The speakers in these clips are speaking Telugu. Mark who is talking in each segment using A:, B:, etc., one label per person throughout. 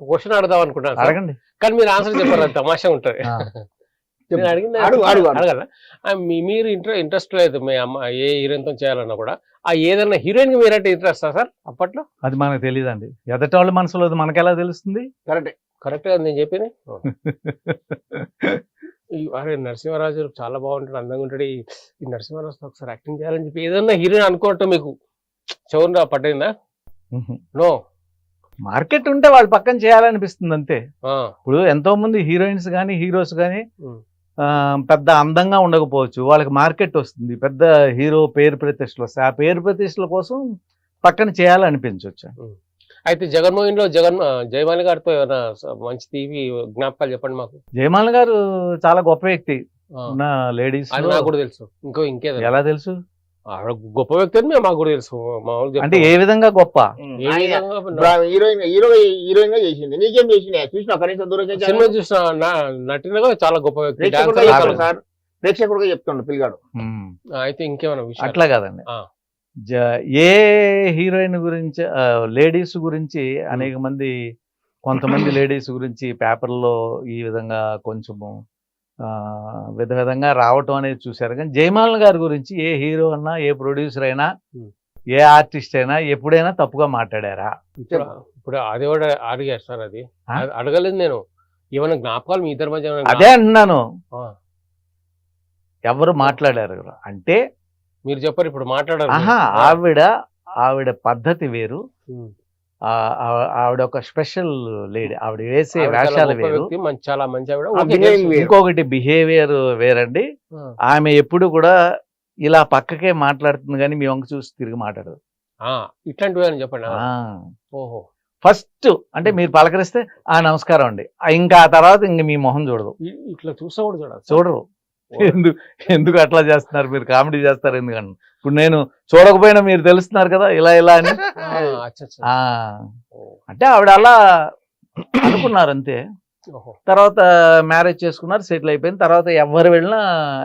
A: ఒక క్వశ్చన్ అడదాం అనుకుంటాను సార్.
B: అడగండి.
A: కానీ మీరు ఆన్సర్ చెప్పారు అది తమాషా ఉంటది. మీరు ఇంట్రె ఇంట్రెస్ట్ లేదు మీ అమ్మ ఏ హీరోయిన్తో చేయాలన్నా కూడా ఆ ఏదైనా హీరోయిన్ మీరంటే ఇంట్రెస్ట్ సార్ అప్పట్లో?
B: అది మనకు తెలియదండి ఎదటోళ్ళ మనసులో అది మనకెలా తెలుస్తుంది?
C: కరెక్ట్.
A: కరెక్ట్ నేను చెప్పింది? ఈ అరే నరసింహరాజు చాలా బాగుంటాడు అందంగా ఉంటాడు. ఈ నరసింహరాజు ఒకసారి యాక్టింగ్ చేయాలని చెప్పి ఏదన్నా హీరోయిన్ అనుకోవటం మీకు చౌన్ పట్టిందా? నో.
B: మార్కెట్ ఉంటే వాళ్ళు పక్కన చేయాలనిపిస్తుంది అంతే. ఇప్పుడు ఎంతో మంది హీరోయిన్స్ కానీ హీరోస్ కానీ. పెద్ద అందంగా ఉండకపోవచ్చు. వాళ్ళకి మార్కెట్ వస్తుంది. పెద్ద హీరో పేరు ప్రతిష్టలు వస్తాయి. ఆ పేరు ప్రతిష్టల కోసం పక్కన చేయాలనిపించవచ్చు
A: అయితే జగన్మోహన్లో జగన్ జయమాలి గారితో ఏమైనా మంచి టీవీ జ్ఞాపకాలు చెప్పండి మాకు?
B: జయమాల్ గారు చాలా గొప్ప వ్యక్తి. ఉన్న లేడీస్
A: నాకు కూడా తెలుసు. ఇంకో ఇంకేదో
B: ఎలా తెలుసు?
A: ఆవిడ గొప్ప వ్యక్తి అని మేము మాకు కూడా తెలుసు. మామూలుగా
B: అంటే. ఏ విధంగా గొప్ప?
A: ఏ విధంగా
C: హీరోయిన్ హీరో హీరోయిన్గా చేసింది. నీకేం చేసింది? చూసిన కనీసం దూరం
A: సినిమా చూసిన నా- నటినగా చాలా గొప్ప వ్యక్తి
C: ప్రేక్షకుడుగా
A: డాన్సర్
C: చెప్తాడు
A: చాలా-
C: సార్. ప్రేక్షకుడుగా చెప్తుండు పిల్లగాడు
B: ఉమ్.
A: అయితే ఇంకేమైనా విషయం
B: అట్లా కాదండి.
A: ఆ.
B: జ- ఏ హీరోయిన్ గురించి లేడీస్ గురించి అనేక మంది కొంతమంది లేడీస్ గురించి పేపర్లో ఈ విధంగా కొంచెము విధ విధంగా రావటం అనేది చూశారు. కానీ జయమాలన్ గారి గురించి ఏ హీరో అన్నా ఏ ప్రొడ్యూసర్ అయినా. ఏ ఆర్టిస్ట్ అయినా ఎప్పుడైనా తప్పుగా మాట్లాడారా?
A: ఇప్పుడు అది కూడా అడిగారు సార్ అది. అడగలేదు నేను. ఏమైనా జ్ఞాపకాలు మీ ఇద్దరి మధ్య
B: అదే అంటున్నాను.
A: ఆ,
B: ఎవరు మాట్లాడారు? అంటే
A: మీరు చెప్పారు ఇప్పుడు మాట్లాడారు.
B: ఆవిడ ఆవిడ పద్ధతి వేరు. ఆవిడ ఒక స్పెషల్ లేడీ. ఆవిడ వేసే వేషాలు వేరు.
A: చాలా మంచి ఆవిడ.
B: ఇంకొకటి బిహేవియర్ వేరండి. ఆమె ఎప్పుడు కూడా ఇలా పక్కకే మాట్లాడుతుంది కానీ మీ వంక చూసి తిరిగి మాట్లాడదు.
A: ఇట్లాంటివి అని చెప్పండి? ఓహో.
B: ఫస్ట్ అంటే మీరు పలకరిస్తే ఆ నమస్కారం అండి. ఇంకా ఆ తర్వాత ఇంక మీ మొహం చూడదు.
A: ఇట్లా చూసా కూడా
B: చూడరు. ఎందుకు ఎందుకు అట్లా చేస్తున్నారు? మీరు కామెడీ చేస్తారు ఎందుకని? ఇప్పుడు నేను చూడకపోయినా మీరు తెలుస్తున్నారు కదా ఇలా ఇలా అని. అంటే ఆవిడ అలా అనుకున్నారు అంతే. తర్వాత మ్యారేజ్ చేసుకున్నారు సెటిల్ అయిపోయింది. తర్వాత ఎవరు వెళ్ళినా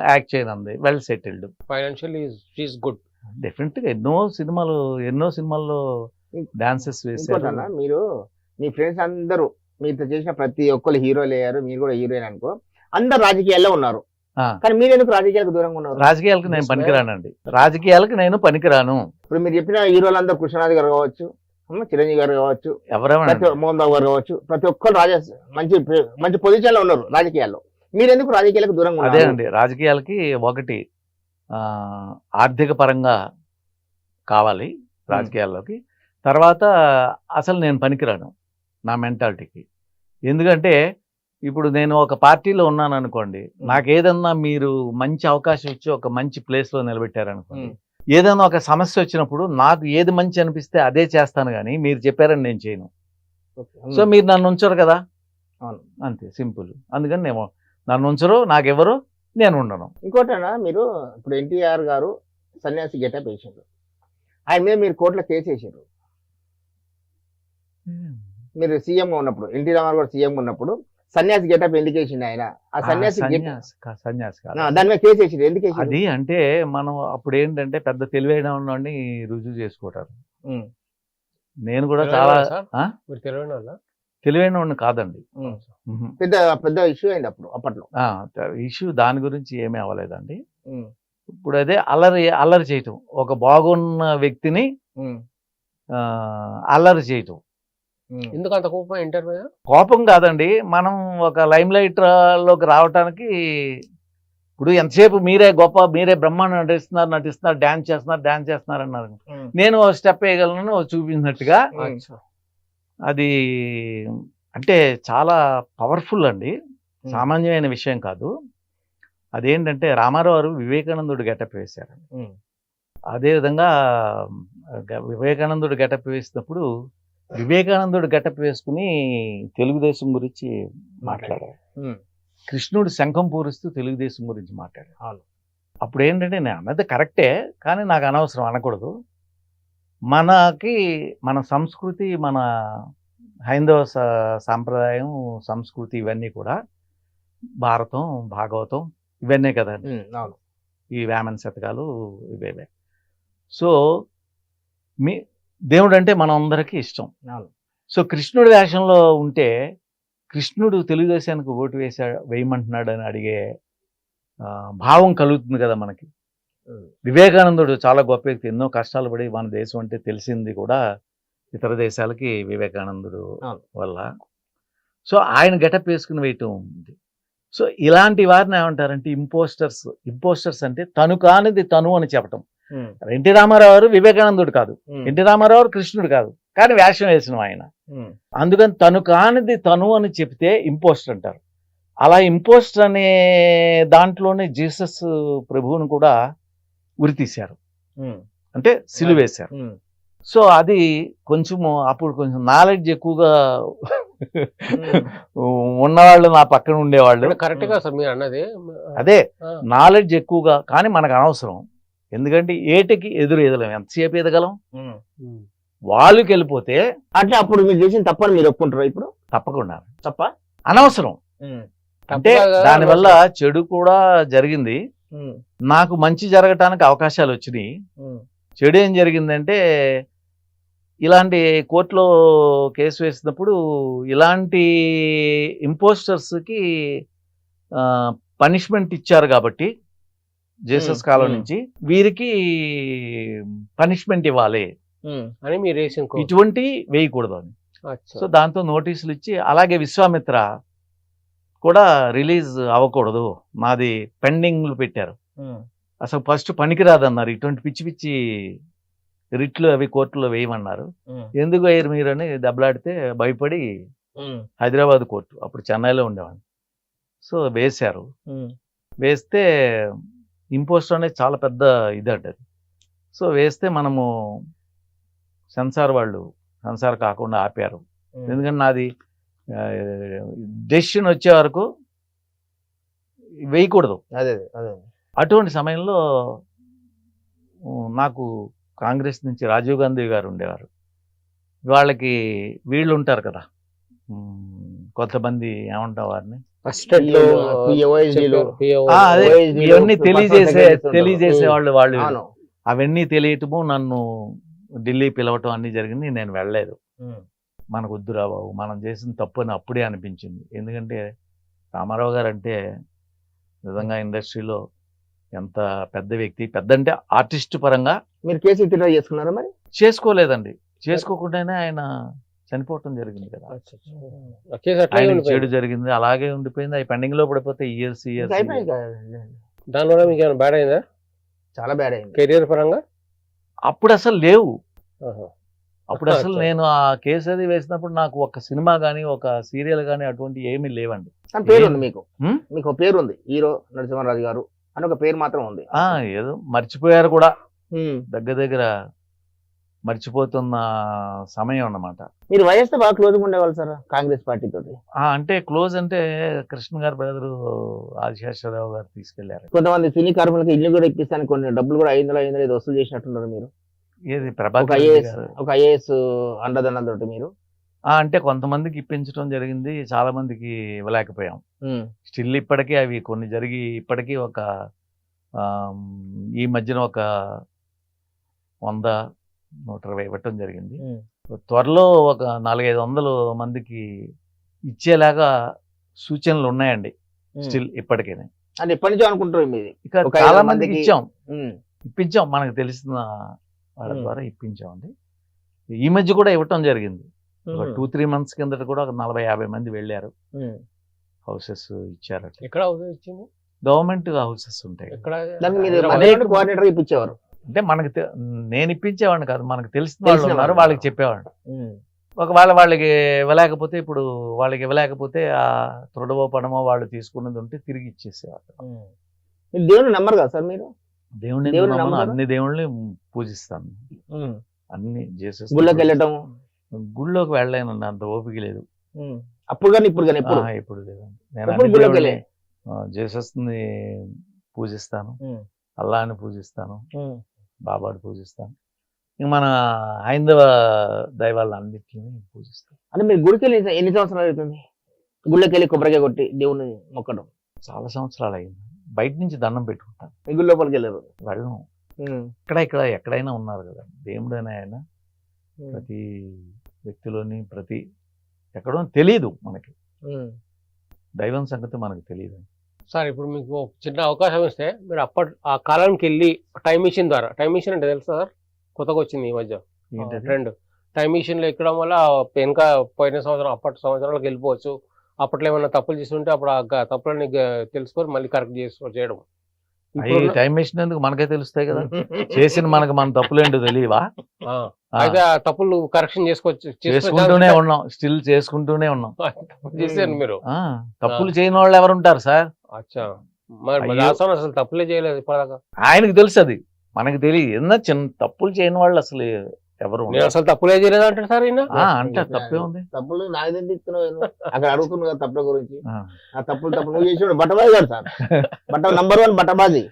B: యాక్ట్ చేయనుంది well settled
A: financially she is good
B: డెఫినెట్గా ఎన్నో సినిమాలు ఎన్నో సినిమాల్లో డాన్సెస్
C: ఇంకోటన్నా మీరు మీ ఫ్రెండ్స్ అందరూ మీతో చేసిన ప్రతి ఒక్కరు హీరోలు అయ్యారు మీరు కూడా హీరోయిన్ అనుకో అందరు రాజకీయాల్లో ఉన్నారు. కానీ మీరు ఎందుకు రాజకీయాలకు దూరంగా ఉన్నారు?
B: రాజకీయాలకు నేను పనికిరానండి. రాజకీయాలకు నేను పనికిరాను.
C: ఇప్పుడు మీరు చెప్పిన హీరోలందరూ కృష్ణనాథ్ గారు కావచ్చు చిరంజీవి గారు కావచ్చు
B: ఎవరేమన్నా
C: మోహన్ బాబు గారు కావచ్చు ప్రతి ఒక్కరు రాజ మంచి మంచి పొజిషన్లో ఉన్నారు రాజకీయాల్లో. మీరు ఎందుకు రాజకీయాలకు దూరంగా ఉన్నారు?
B: అదేనండి రాజకీయాలకి ఒకటి ఆర్థిక పరంగా కావాలి రాజకీయాల్లోకి. తర్వాత అసలు నేను పనికిరాను నా మెంటాలిటీకి. ఎందుకంటే ఇప్పుడు నేను ఒక పార్టీలో ఉన్నాను అనుకోండి నాకు ఏదన్నా మీరు మంచి అవకాశం ఇచ్చి ఒక మంచి ప్లేస్లో నిలబెట్టారనుకోండి. ఏదైనా ఒక సమస్య వచ్చినప్పుడు నాకు ఏది మంచి అనిపిస్తే అదే చేస్తాను కానీ మీరు చెప్పారని నేను చేయను. సో మీరు నన్ను ఉంచరు కదా. అంతే సింపుల్. అందుకని నేను నన్ను ఉంచరు నాకెవరు నేను ఉండను.
C: ఇంకోటనా మీరు ఇప్పుడు ఎన్టీఆర్ గారు సన్యాసి గెటప్ వేసిండ్రు. ఆయన మీద మీరు కోర్టులో కేసు వేసారు మీరు సీఎం గా ఉన్నప్పుడు ఎన్టీ రామారావు గారు సీఎం ఉన్నప్పుడు సన్యాసి గెటప్ ఎందుకు వేసిండు ఆయన? ఆ సన్యాసి
B: సన్యాసి కా- సన్యాసి కాదు.
C: దాని మీద కేసు వేసిండు. ఎందుకు
B: అది అంటే మనం అప్పుడు ఏంటంటే పెద్ద తెలివైన ఉన్నవాడిని రుజువు చేసుకుంటారు నేను కూడా
A: తెలివైన
B: చాలా
A: వాళ్ళ?
B: తెలివైన వాడిని కాదండి.
C: పెద్ద పెద్ద ఇష్యూ అయింది అప్పుడు అప్పట్లో.
B: ఇష్యూ దాని గురించి ఏమీ అవ్వలేదండి. ఇప్పుడు అదే అల్లరి అల్లరి చేయటం. ఒక బాగున్న వ్యక్తిని అల్లరి చేయటం.
A: ఎందుకు అంత కోపం ఇంటర్ మీద
B: కోపం కాదండి మనం ఒక లైమ్ లైట్లోకి రావటానికి ఇప్పుడు ఎంతసేపు మీరే గొప్ప మీరే బ్రహ్మాండం నటిస్తున్నారు నటిస్తున్నారు డాన్స్ చేస్తున్నారు డాన్స్ చేస్తున్నారు అన్నారు. నేను స్టెప్ వేయగలను చూపించినట్టుగా. అది అంటే చాలా పవర్ఫుల్ అండి. సామాన్యమైన విషయం కాదు అదేంటంటే రామారావు గారు వివేకానందుడు గెటప్ వేశారు. అదేవిధంగా వివేకానందుడు గెటప్ వేసినప్పుడు వివేకానందుడు గెటప్ వేసుకుని తెలుగుదేశం గురించి మాట్లాడారు. కృష్ణుడు శంఖం పూరిస్తూ తెలుగుదేశం గురించి మాట్లాడారు. అప్పుడు ఏంటంటే నేను అన్నది కరెక్టే కానీ నాకు అనవసరం అనకూడదు. మనకి మన సంస్కృతి మన హైందవ సాంప్రదాయం సంస్కృతి ఇవన్నీ కూడా భారతం భాగవతం ఇవన్నీ కదండి
C: అవును.
B: ఈ వేమన శతకాలు ఇవేవే. సో మీ దేవుడు అంటే మనందరికీ ఇష్టం.
C: అవును.
B: సో కృష్ణుడి వేషంలో ఉంటే కృష్ణుడు తెలుగుదేశానికి ఓటు వేసా వేయమంటున్నాడు అని అడిగే భావం కలుగుతుంది కదా మనకి. వివేకానందుడు చాలా గొప్ప వ్యక్తి. ఎన్నో కష్టాలు పడి మన దేశం అంటే తెలిసింది కూడా ఇతర దేశాలకి వివేకానందుడు. వల్ల. సో ఆయన గెటప్ వేసుకుని వేయటం ఉంది. సో ఇలాంటి వారిని ఏమంటారంటే ఇంపోస్టర్స్ ఇంపోస్టర్స్ అంటే తను కానిది తను అని చెప్పటం. ఎన్టీ రామారావు గారు వివేకానందుడు కాదు. ఎన్టీ రామారావు గారు కృష్ణుడు కాదు. కానీ వేషం వేసిన ఆయన. అందుకని తను కానిది తను అని చెప్తే ఇంపోస్టర్ అంటారు. అలా ఇంపోస్టర్ అనే దాంట్లోనే జీసస్ ప్రభువును కూడా ఉరితీశారు. అంటే సిలువేశారు సో అది కొంచెము అప్పుడు కొంచెం నాలెడ్జ్ ఎక్కువగా ఉన్నవాళ్ళు నా పక్కన ఉండేవాళ్ళు.
A: కరెక్ట్గా సార్ మీరు అన్నది.
B: అదే నాలెడ్జ్ ఎక్కువగా కానీ మనకు అనవసరం. ఎందుకంటే ఏటికి ఎదురు ఎదగలం. ఎంతసేపు ఎదగలం. వాళ్ళకి వెళ్ళిపోతే
C: అంటే అప్పుడు మీరు చేసిన తప్పని మీరు ఒప్పుకుంటారా ఇప్పుడు?
B: తప్పకుండా.
C: తప్ప?
B: అనవసరం. అంటే దానివల్ల చెడు కూడా జరిగింది. నాకు మంచి జరగటానికి అవకాశాలు వచ్చినాయి. చెడు ఏం జరిగిందంటే ఇలాంటి కోర్టులో కేసు వేసినప్పుడు ఇలాంటి ఇంపోస్టర్స్కి పనిష్మెంట్ ఇచ్చారు కాబట్టి జేసస్ కాలం. నుంచి వీరికి పనిష్మెంట్ ఇవ్వాలి.
A: అని మీరు.
B: ఇటువంటి వేయకూడదు అని. సో దాంతో నోటీసులు ఇచ్చి అలాగే విశ్వామిత్ర కూడా రిలీజ్ అవ్వకూడదు. నాది పెండింగ్లు పెట్టారు. అసలు ఫస్ట్ పనికిరాదన్నారు. ఇటువంటి పిచ్చి పిచ్చి రిట్లు అవి కోర్టులో వేయమన్నారు. ఎందుకు వేయరు మీరు అని దెబ్బలాడితే భయపడి హైదరాబాద్ కోర్టు అప్పుడు చెన్నైలో ఉండేవాడిని. సో వేశారు. వేస్తే ఇంపోస్ట్ అనేది చాలా పెద్ద ఇదంట అది. సో వేస్తే మనము సెన్సార్ వాళ్ళు సెన్సార్ కాకుండా ఆపారు. ఎందుకంటే నాది డెసిషన్ వచ్చే వరకు వేయకూడదు.
C: అదే అదే
B: అటువంటి సమయంలో నాకు కాంగ్రెస్ నుంచి రాజీవ్ గాంధీ గారు ఉండేవారు. వాళ్ళకి వీళ్ళు ఉంటారు కదా. కొంతమంది ఏమంటాం వారిని? ఇవన్నీ తెలియజేసే. తెలియజేసే వాళ్ళు వాళ్ళు
C: అవును.
B: అవన్నీ తెలియటము నన్ను ఢిల్లీ పిలవటం అన్ని జరిగింది నేను వెళ్ళలేదు. మనకు వద్దురా బాబు మనం చేసిన తప్పు అని అప్పుడే అనిపించింది. ఎందుకంటే రామారావు గారు అంటే నిజంగా ఇండస్ట్రీలో ఎంత పెద్ద వ్యక్తి పెద్ద అంటే ఆర్టిస్ట్ పరంగా
C: మీరు కేసు చేసుకున్నారా మరి?
B: చేసుకోలేదండి. చేసుకోకుండానే ఆయన చనిపోవటం జరిగింది కదా. ఆయన
A: ఉండిపోయింది.
B: చెడు జరిగింది అలాగే ఉండిపోయింది. అవి పెండింగ్లో పడిపోతే ఇయర్స్ ఇయర్స్.
A: దానివల్ల మీకు ఏమైనా బ్యాడ్ అయిందా?
C: చాలా బ్యాడ్ అయింది.
A: కెరియర్ పరంగా?
B: అప్పుడు అసలు లేవు. అప్పుడు అసలు. నేను ఆ కేసు అది వేసినప్పుడు నాకు ఒక సినిమా కానీ ఒక సీరియల్ కానీ అటువంటి ఏమీ లేవండి.
C: కానీ పేరు ఉంది మీకు? మీకు ఒక పేరు ఉంది. హీరో నరసింహారాజు గారు అని ఒక పేరు మాత్రం ఉంది.
B: ఆ ఏదో మర్చిపోయారు కూడా. దగ్గర దగ్గర మర్చిపోతున్న సమయం అన్నమాట.
C: మీరు వయస్సు బాగా క్లోజ్ ఉండేవాళ్ళు సార్ కాంగ్రెస్ పార్టీ తోటి?
B: ఆ, అంటే క్లోజ్ అంటే కృష్ణ గారి బ్రదరు ఆదిశేషరావు గారు తీసుకెళ్ళారు.
C: కొంతమంది సినీ కార్మికులకు ఇల్లు కూడా ఇప్పిస్తాను కొన్ని డబ్బులు కూడా ఐదు వందలు ఐదు వందలు వసూలు చేసినట్టున్నారు మీరు.
B: ఏది?
C: ఒక
B: ప్రభాకర్
C: ఐఏఎస్ ఒక ఐఏఎస్ అండదండలతోటి మీరు?
B: అంటే కొంతమందికి ఇప్పించడం జరిగింది చాలా మందికి ఇవ్వలేకపోయాం. స్టిల్ ఇప్పటికీ అవి కొన్ని జరిగి ఇప్పటికీ ఒక ఈ మధ్యన ఒక వంద నూట ఇరవై ఇవ్వటం జరిగింది. త్వరలో ఒక నాలుగైదు వందలు మందికి ఇచ్చేలాగా సూచనలు ఉన్నాయండి. స్టిల్ ఇప్పటికైనా.
C: అంటే ఎప్పటి నుంచో అనుకుంటారు మీది
B: ఇక
C: ఒక ఐదు
B: చాలా మందికి ఇచ్చాం. ఇప్పించాం. మనకు తెలిసిన వాళ్ళ. ద్వారా ఇప్పించామండి. ఈ మధ్య కూడా ఇవ్వటం జరిగింది. ఒక. టూ త్రీ మంత్స్ కిందట కూడా ఒక నలభై యాభై మంది వెళ్ళారు. హౌసెస్ ఇచ్చారట.
A: ఎక్కడ అవసరం ఇచ్చింది?
B: గవర్నమెంట్ హౌసెస్ ఉంటాయి.
C: కోఆర్డినేటర్ ఇప్పించేవారు.
B: అంటే మనకి నేను ఇప్పించేవాడిని కాదు. మనకు తెలిసిన వాళ్ళు ఉన్నారు
C: వాళ్ళు.
B: వాళ్ళకి చెప్పేవాడిని. ఒకవేళ వాళ్ళకి ఇవ్వలేకపోతే ఇప్పుడు వాళ్ళకి ఇవ్వలేకపోతే ఆ తృడవో పడమో వాళ్ళు తీసుకున్నది ఉంటే తిరిగి ఇచ్చేసేవాళ్ళు.
C: దేవుని నమ్మరు కదా సార్ మీరు?
B: దేవుడిని
C: దేవుని?
B: అన్ని దేవుళ్ళని పూజిస్తాను. అన్ని చేసేస్తాను
C: గుళ్ళకి వెళ్ళటం?
B: గుళ్ళోకి వెళ్ళలేనండి అంత ఓపిక లేదు.
C: అప్పుడు కానీ ఇప్పుడు కానీ
B: ఇప్పుడు లేదండి. నేను జేసస్ని పూజిస్తాను. అల్లాని పూజిస్తాను.
C: హ్మ్.
B: బాబాని పూజిస్తాను ఇంక మన హైందవ దైవాలన్నిటిని పూజిస్తాను
C: అంటే మీరు గుడికి వెళ్ళి ఎన్ని సంవత్సరాలు అవుతుంది? గుళ్ళకి వెళ్ళి కొబ్బరికాయ కొట్టి దేవుని మొక్కడం.
B: చాలా సంవత్సరాలు అయింది బయట నుంచి దండం పెట్టుకుంటాను
C: మీ గుడి లోపలికి వెళ్ళారు.
B: వెళ్ళను
C: హ్మ్.
B: ఇక్కడ ఇక్కడ ఎక్కడైనా ఉన్నారు కదా. దేవుడు అనే ఆయన ప్రతి వ్యక్తిలోని ప్రతి ఎక్కడో తెలియదు మనకి. దైవం సంగతి మనకు తెలియదు.
A: సార్ ఇప్పుడు మీకు చిన్న అవకాశం ఇస్తే మీరు అప్పటి ఆ కాలానికి వెళ్ళి టైం మిషన్ ద్వారా టైం మిషన్ అంటే తెలుసా సార్? కొత్తగా వచ్చింది ఈ మధ్య. ట్రెండ్. టైం మిషన్లో ఎక్కడం వల్ల వెనక పోయిన సంవత్సరం అప్పటి సంవత్సరాలకు వెళ్ళిపోవచ్చు. అప్పట్లో ఏమైనా తప్పులు చేస్తుంటే అప్పుడు ఆ తప్పులని తెలుసుకొని మళ్ళీ కరెక్ట్ చేసుకో చేయడం.
B: టైం మెషిన్ ఎందుకు మనకే తెలుస్తాయి కదా? చేసిన మనకు మన తప్పులేంటో తెలియవా?
A: అయితే ఆ తప్పులు కరెక్షన్ చేసుకోవచ్చు
B: చేసుకుంటూనే ఉన్నాం. స్టిల్ చేసుకుంటూనే ఉన్నాం.
A: చేశాను మీరు.
B: తప్పులు చేయని వాళ్ళు ఎవరు ఉంటారు సార్?
A: అచ్చా. మరి అసలు తప్పులే చేయలేదు ఇప్పటిదాకా.
B: ఆయనకు తెలుసు అది. మనకు తెలియదు. ఎన్న చిన్న తప్పులు చేయని వాళ్ళు అసలు ఎవరు.
A: అసలు తప్పులే చేయలేదు అంటారు సార్ ఈయన?
B: ఆ, అంటే తప్పే ఉంది.
C: తప్పులు నాకు? అక్కడ అడుగుతున్నావు కదా తప్పుల గురించి.
B: ఆ,
C: తప్పులు తప్పులు చేసి బట్టబాజీ కాదు సార్. బట్ట నంబర్ వన్ బట్టబాజీ?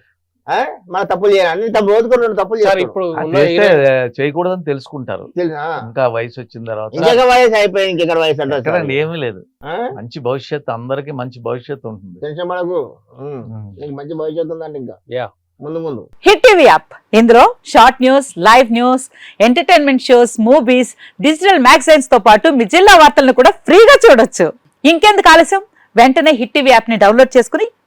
C: మన తప్పులు చేయాలి అన్ని తప్పు రోజుకు రెండు తప్పులు.
A: ఇప్పుడు హీరో-
B: చేయకూడదని తెలుసుకుంటారు.
C: తెలుసా?
B: ఇంకా వయసు వచ్చిన తర్వాత
C: ఇంకొక వయసు అయిపోయింది? ఇంకొక వయసు.
B: ఎక్కడండి? ఏమీ లేదు? మంచి భవిష్యత్తు అందరికి మంచి భవిష్యత్తు ఉంటుంది.
C: టెన్షన్ మనకు మంచి భవిష్యత్తు ఉందండి ఇంకా. ముందు ముందు.
D: Hit TV app. ఇందులో short news live news entertainment shows movies digital మ్యాగజైన్స్తో పాటు మీ జిల్లా వార్తలను కూడా ఫ్రీగా చూడొచ్చు. ఇంకెందుకు ఆలస్యం? వెంటనే హిట్ టీవీ యాప్ని డౌన్లోడ్ చేసుకుని